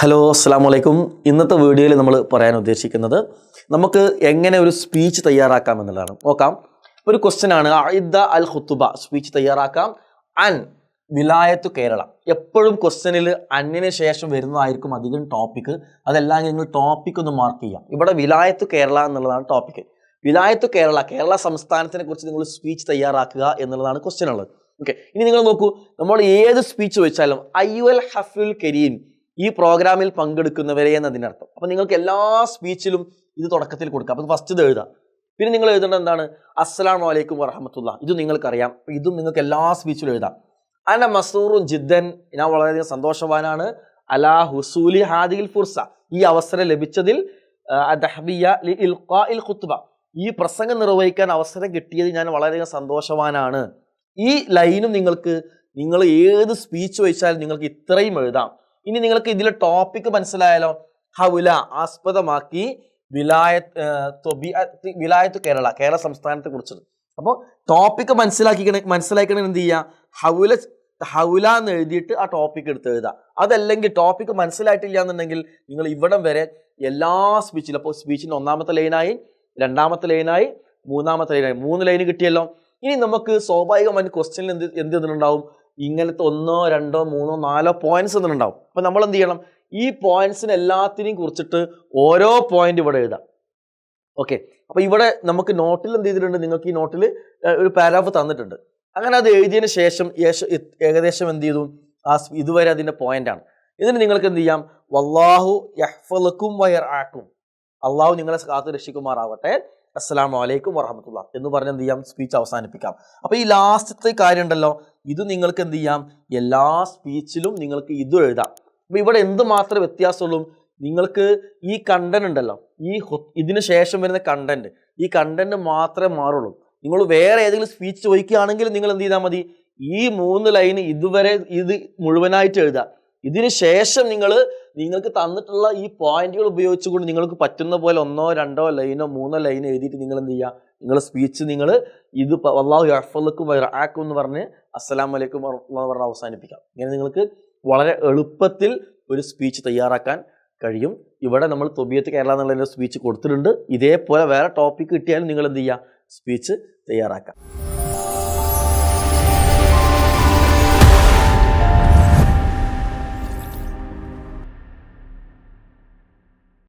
Hello അസ്സാം വലൈക്കും ഇന്നത്തെ വീഡിയോയിൽ നമ്മൾ പറയാൻ ഉദ്ദേശിക്കുന്നത് നമുക്ക് എങ്ങനെ ഒരു സ്പീച്ച് തയ്യാറാക്കാം എന്നുള്ളതാണ്. നോക്കാം. ഒരു ക്വസ്റ്റ്യൻ ആണ്. അയിദ അൽ ഹുത്തുബ സ്പീച്ച് തയ്യാറാക്കാം. അൻ വിലായത്ത് കേരള. എപ്പോഴും ക്വസ്റ്റ്യനിൽ അന്നിന് ശേഷം വരുന്നതായിരിക്കും അധികം ടോപ്പിക്ക് അതല്ലെങ്കിൽ നിങ്ങൾ ടോപ്പിക് ഒന്ന് മാർക്ക് ചെയ്യാം. ഇവിടെ വിലായത്ത് കേരള എന്നുള്ളതാണ് ടോപ്പിക്ക് വിലായത്ത് കേരള കേരള സംസ്ഥാനത്തിനെ കുറിച്ച് നിങ്ങൾ സ്പീച്ച് തയ്യാറാക്കുക എന്നുള്ളതാണ് ക്വസ്റ്റ്യൻ ഉള്ളത്. ഓക്കെ ഇനി നിങ്ങൾ നോക്കൂ. നമ്മൾ ഏത് സ്പീച്ച് വെച്ചാലും അയ്യുൽ ഹഫുൽ കരീം ഈ പ്രോഗ്രാമിൽ പങ്കെടുക്കുന്നവരെ എന്നതിനർത്ഥം. അപ്പം നിങ്ങൾക്ക് എല്ലാ സ്പീച്ചിലും ഇത് തുടക്കത്തിൽ കൊടുക്കാം. അപ്പം ഫസ്റ്റ് ഇത് എഴുതാം. പിന്നെ നിങ്ങൾ എഴുതേണ്ടത് എന്താണ്? അസ്സലാം വലൈക്കും വറഹമത്തുള്ള. ഇത് നിങ്ങൾക്കറിയാം. അപ്പം ഇതും നിങ്ങൾക്ക് എല്ലാ സ്പീച്ചിലും എഴുതാം. അന മസൂറും ജിദ്ദൻ ഞാൻ വളരെയധികം സന്തോഷവാനാണ്. അലാ ഹുസൂലി ഹാദിൽ ഫുർസ. ഈ അവസരം ലഭിച്ചതിൽ ഖുത്ബ. ഈ പ്രസംഗം നിർവഹിക്കാൻ അവസരം കിട്ടിയത് ഞാൻ വളരെയധികം സന്തോഷവാനാണ്. ഈ ലൈനും നിങ്ങൾക്ക് നിങ്ങൾ ഏത് സ്പീച്ച് വെച്ചാലും നിങ്ങൾക്ക് ഇത്രയും എഴുതാം. ഇനി നിങ്ങൾക്ക് ഇതിലെ ടോപ്പിക് മനസ്സിലായാലോ? ഹൗല ആസ്പദമാക്കി വിലായത്ത് വിലായത്ത് കേരള കേരള സംസ്ഥാനത്തെ കുറിച്ചത്. അപ്പോൾ ടോപ്പിക് മനസ്സിലാക്കിക്കണ മനസ്സിലാക്കണ എന്ത് ചെയ്യുക ഹൗല ഹൗല എന്ന് എഴുതിയിട്ട് ആ ടോപ്പിക് എടുത്ത് എഴുതുക അതല്ലെങ്കിൽ ടോപ്പിക്ക് മനസ്സിലായിട്ടില്ല എന്നുണ്ടെങ്കിൽ നിങ്ങൾ ഇവിടം വരെ എല്ലാ സ്പീച്ചിലും അപ്പോൾ സ്പീച്ചിന്റെ ഒന്നാമത്തെ ലൈനായി രണ്ടാമത്തെ ലൈനായി മൂന്നാമത്തെ ലൈനായി മൂന്ന് ലൈന് കിട്ടിയല്ലോ? ഇനി നമുക്ക് സ്വാഭാവികമായിട്ട് ക്വസ്റ്റ്യനിൽ എന്ത് എന്ത് ഇതിനുണ്ടാവും? ഇങ്ങനത്തെ ഒന്നോ രണ്ടോ മൂന്നോ നാലോ പോയിന്റ്സ് ഇതിനുണ്ടാവും അപ്പൊ നമ്മൾ എന്ത് ചെയ്യണം? ഈ പോയിന്റ്സിന് എല്ലാത്തിനെയും കുറിച്ചിട്ട് ഓരോ പോയിന്റ് ഇവിടെ എഴുതാം. ഓക്കെ അപ്പൊ ഇവിടെ നമുക്ക് നോട്ടിൽ എന്ത് ചെയ്തിട്ടുണ്ട്? നിങ്ങൾക്ക് ഈ നോട്ടിൽ ഒരു പാരാഗ്രാഫ് തന്നിട്ടുണ്ട്. അങ്ങനെ അത് എഴുതിയതിന് ശേഷം ഏകദേശം എന്ത് ചെയ്തു? ആ ഇതുവരെ അതിന്റെ പോയിന്റാണ് ഇതിന് നിങ്ങൾക്ക് എന്ത് ചെയ്യാം? വല്ലാഹു യഹ്ഫലക്കും വയർ ആക്കും അള്ളാഹു നിങ്ങളെ കാത്തു രക്ഷിക്കുമാറാവട്ടെ. അസ്സാം വലൈക്കും വറഹമത്തുള്ള എന്ന് പറഞ്ഞ് എന്ത് ചെയ്യാം? സ്പീച്ച് അവസാനിപ്പിക്കാം. അപ്പൊ ഈ ലാസ്റ്റത്തെ കാര്യം ഉണ്ടല്ലോ. ഇത് നിങ്ങൾക്ക് എന്ത് ചെയ്യാം? എല്ലാ സ്പീച്ചിലും നിങ്ങൾക്ക് ഇതും എഴുതാം. അപ്പൊ ഇവിടെ എന്ത് മാത്രമേ വ്യത്യാസമുള്ളൂ? നിങ്ങൾക്ക് ഈ കണ്ടന്റ് ഉണ്ടല്ലോ. ഈ ഇതിനു ഇതിന് ശേഷം വരുന്ന കണ്ടന്റ് ഈ കണ്ടന്റ് മാത്രമേ മാറുള്ളൂ. നിങ്ങൾ വേറെ ഏതെങ്കിലും സ്പീച്ച് ചോദിക്കുകയാണെങ്കിൽ നിങ്ങൾ എന്ത് ചെയ്താൽ മതി? ഈ മൂന്ന് ലൈൻ ഇതുവരെ ഇത് മുഴുവനായിട്ട് എഴുതുക. ഇതിന് ശേഷം നിങ്ങൾ നിങ്ങൾക്ക് തന്നിട്ടുള്ള ഈ പോയിന്റുകൾ ഉപയോഗിച്ചുകൊണ്ട് നിങ്ങൾക്ക് പറ്റുന്ന പോലെ ഒന്നോ രണ്ടോ ലൈനോ മൂന്നോ ലൈനോ എഴുതിയിട്ട് നിങ്ങൾ എന്ത് ചെയ്യുക നിങ്ങളുടെ സ്പീച്ച് നിങ്ങൾ ഇത് അള്ളാഹു അഫലക്കും ആക്കും എന്ന് പറഞ്ഞ് അസ്സലാം വലൈക്കും പറഞ്ഞ് അവസാനിപ്പിക്കാം. ഇങ്ങനെ നിങ്ങൾക്ക് വളരെ എളുപ്പത്തിൽ ഒരു സ്പീച്ച് തയ്യാറാക്കാൻ കഴിയും. ഇവിടെ നമ്മൾ തൊബിയത്ത് കേരള എന്നുള്ള സ്പീച്ച് കൊടുത്തിട്ടുണ്ട്. ഇതേപോലെ വേറെ ടോപ്പിക് കിട്ടിയാലും നിങ്ങൾ എന്ത് ചെയ്യുക സ്പീച്ച് തയ്യാറാക്കാം.